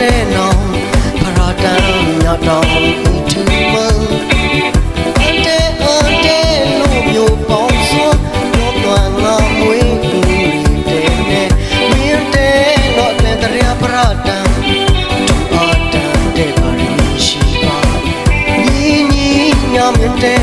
တဲ့နောင်ပရာတန်မြောက်တော်သူမန်အတဲ့အတဲ့လို့မျိုးပေါင်းစွန်းတော့တော်ငါမွေးသူတဲ့နဲ့မင်းတဲ့တော့တဲ့တရားပရာတန်သူအတန်တဲ့ပါရင်ရှိပါညီညီညမတဲ့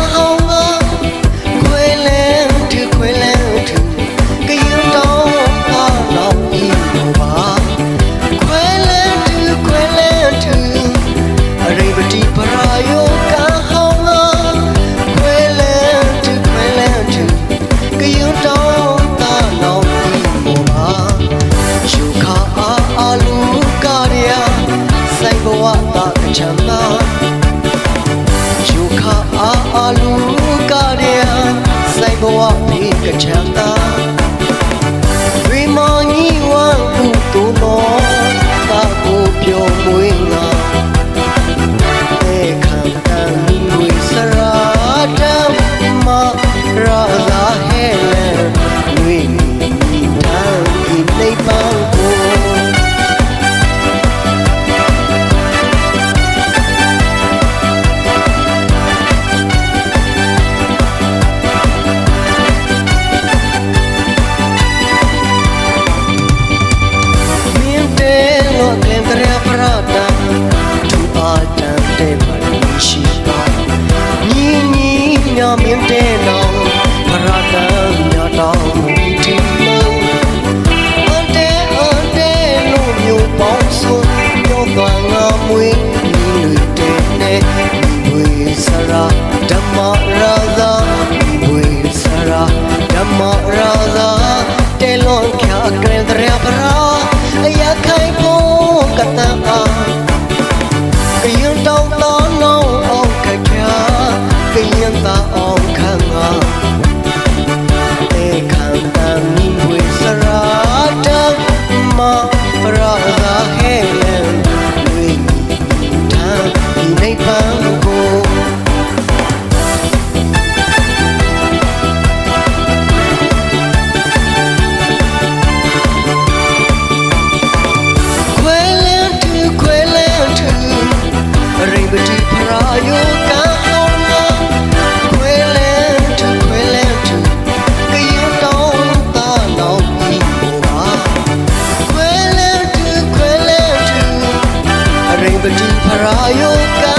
your child. เกรงเรียบรออยากให้พูดกับตาก็ยังต้องต้องน้องออกแค่แค่ก็ยังตาออกข้างอ่ะ are all your